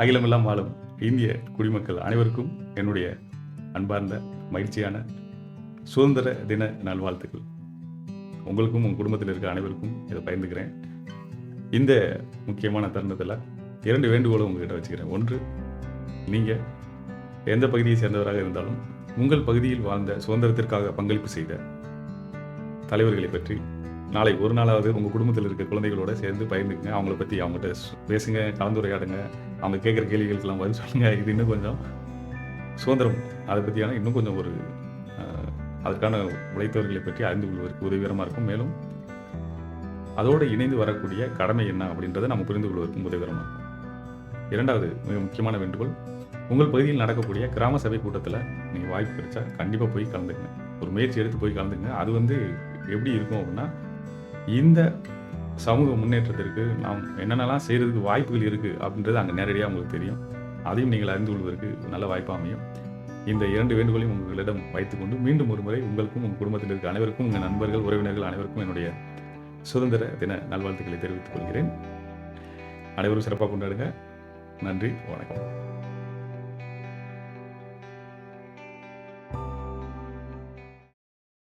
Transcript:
அகிலமெல்லாம் வாழும் இந்திய குடிமக்கள் அனைவருக்கும் என்னுடைய அன்பார்ந்த மகிழ்ச்சியான சுதந்திர தின நல்வாழ்த்துக்கள். உங்களுக்கும் உங்கள் குடும்பத்தில் இருக்க அனைவருக்கும் இதை பயந்துக்கிறேன் இந்த முக்கியமான தருணத்தில் இரண்டு வேண்டுகோளும் உங்ககிட்ட வச்சுக்கிறேன். ஒன்று நீங்கள் எந்த பகுதியை சேர்ந்தவராக இருந்தாலும் உங்கள் பகுதியில் வாழ்ந்த சுதந்திரத்திற்காக பங்களிப்பு செய்த தலைவர்களை பற்றி நாளை ஒரு நாளாவது உங்கள் குடும்பத்தில் இருக்க குழந்தைகளோட சேர்ந்து பகிர்ந்துக்குங்க அவங்கள பற்றி அவங்ககிட்ட பேசுங்க கலந்துரையாடுங்க. அவங்க கேட்குற கேள்விகளுக்கெல்லாம் பதில் சொல்லுங்க. இது இன்னும் கொஞ்சம் சுதந்திரம். அதை பற்றியான இன்னும் கொஞ்சம் ஒரு அஹ், அதற்கான உழைத்தவர்களை பற்றி அறிந்து கொள்வதற்கு உதவிகரமாக இருக்கும். மேலும் அதோடு இணைந்து வரக்கூடிய கடமை என்ன அப்படின்றத நம்ம புரிந்து கொள்வதற்கும் உதவிகரமாக இருக்கும். இரண்டாவது மிக முக்கியமான வேண்டுகோள் உங்கள் பகுதியில் நடக்கக்கூடிய கிராம சபை கூட்டத்தில் நீங்கள் வாய்ப்பு கிடைச்சா கண்டிப்பாக போய் கலந்துங்க ஒரு முயற்சி எடுத்து போய் கலந்துங்க அது வந்து எப்படி இருக்கும் அப்படின்னா இந்த சமூக முன்னேற்றத்திற்கு நாம் என்னென்னலாம் செய்கிறதுக்கு வாய்ப்புகள் இருக்குது அப்படின்றது அங்கே நேரடியாக உங்களுக்கு தெரியும். அதையும் நீங்கள் அறிந்து கொள்வதற்கு நல்ல வாய்ப்பாக அமையும். இந்த இரண்டு வேண்டுகோளையும் உங்களிடம் வைத்துக்கொண்டு மீண்டும் ஒரு முறை உங்களுக்கும் உங்கள் குடும்பத்தில் இருக்க அனைவருக்கும் உங்கள் நண்பர்கள் உறவினர்கள் அனைவருக்கும் என்னுடைய சுதந்திர தின நல்வாழ்த்துக்களை தெரிவித்துக் கொள்கிறேன். அனைவரும் சிறப்பாக கொண்டாடுங்க. நன்றி வணக்கம்.